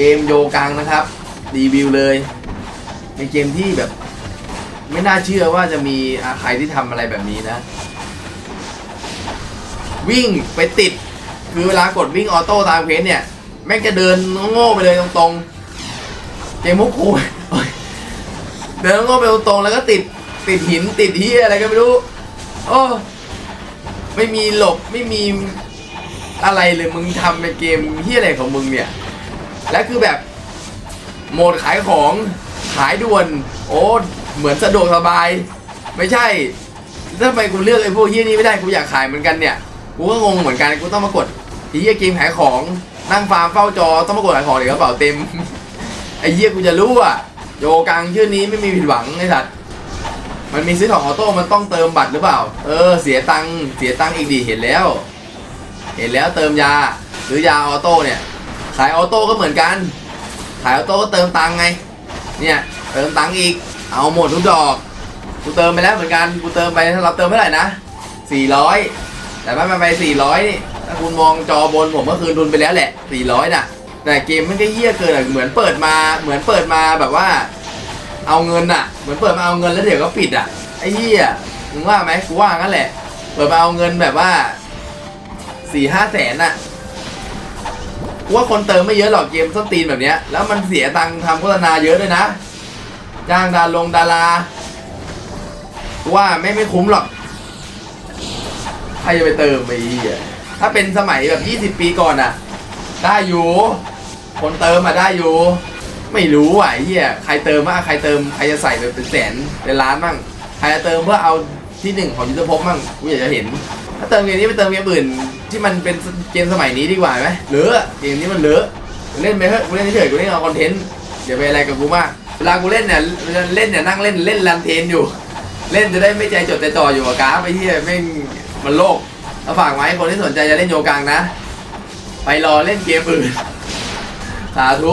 เกมโยกังนะครับ รีวิวเลยเป็นเกมที่แบบ ไม่น่าเชื่อว่าจะมีใครที่ทำอะไรแบบนี้นะ วิ่งไปติด คือเวลากดวิ่งออโต้ตามเพจเนี่ย แม่งจะเดินโง่ไปเลยตรงๆ เกมมุกคูโอ้ยเดินโง่ไปตรงๆแล้วก็ติดติดหินติดเฮียอะไรก็ไม่รู้ โอ้ไม่มีหลบไม่มีอะไรเลยมึงทำเป็นเกมเฮียอะไรของมึงเนี่ย และคือแบบโหมดขายของขายด่วน โอ้เหมือนสะดวกสบาย ไม่ใช่ทำไมกูเลือกไอ้พวกเฮียนี้ไม่ได้กูอยากขายเหมือนกันเนี่ยกูก็งงเหมือนกันกูต้องมากดไอ้เฮียเกมขายของนั่งฟาร์มเฝ้าจอต้องมากดขายของเดี๋ยวกระเป๋าเต็มไอ้เฮียกูจะรู้อะโยกังชื่อนี้ไม่มีผิดหวังไอ้สัตว์มันมีซื้อของออโต้มันต้องเติมบัตรหรือเปล่า เออ เสียตังค์เสียตังค์อีกดีเห็นแล้ว เห็นแล้วเติมยาซื้อยาออโต้เนี่ย ขายออโต้ก็เหมือนกัน ขายออโต้ก็เติมตังค์ไง เนี่ยเติมตังค์อีก เอาหมดทุกดอก กูเติมไปแล้วเหมือนกัน กูเติมไปถ้าเราเติมเท่าไหร่นะ400แต่ไม่ไปไป400นี่ถ้าคุณมองจอบนผมก็คืนทุนไปแล้วแหละ400น่ะ แต่เกมม่ได้เยี่ยเกินอะเหมือนเปิดมา เหมือนเปิดมาแบบว่า เอาเงินอะเหมือนเปิดมาเอาเงินแล้วเดี๋ยวก็ปิดอะไอ้เหี้ยมึงว่าไหมกูว่างั้นแหละ เปิดมาเอาเงินแบบว่าสี่ห้าแสนอะ กูว่าคนเติมไม่เยอะหรอกเกมส้นตีนแบบเนี้ย แล้วมันเสียตังค์ทำโฆษณาเยอะด้วยนะ จ้างดาลงดารากูว่าไม่ไม่คุ้มหรอก ใครจะไปเติมไปอีอะถ้าเป็นสมัยแบบ 20 ปีก่อนอะได้อยู่ คนเติมมาได้อยู่ ไม่รู้อะไอ้เฮียใครเติมมาใครเติม ใครจะใส่ไปเป็นแสนเป็นล้านบ้างใครจะเติมเพื่อเอาที่หนึ่งของยุทธภพบ้างกูอยากจะเห็น ถ้าเติมเกมนี้ไปเติมเกมอื่น ที่มันเป็นเกมสมัยนี้ดีกว่าไหมเหลือเกมนี้มันเหลือเล่นไปเถอะกูเล่นเฉยๆกูเล่นเอาคอนเทนต์อย่าไปอะไรกับกูมากเวลากูเล่นเนี่ยเล่นเนี่ยนั่งเล่นเล่นรันเทนอยู่ เล่นจะได้ไม่ใจจดใจจ่ออยู่กับกราฟไปที่แม่งมันโลกเอาฝากไว้คนที่สนใจจะเล่นโยกังนะ ไปรอเล่นเกมอื่นสาธุ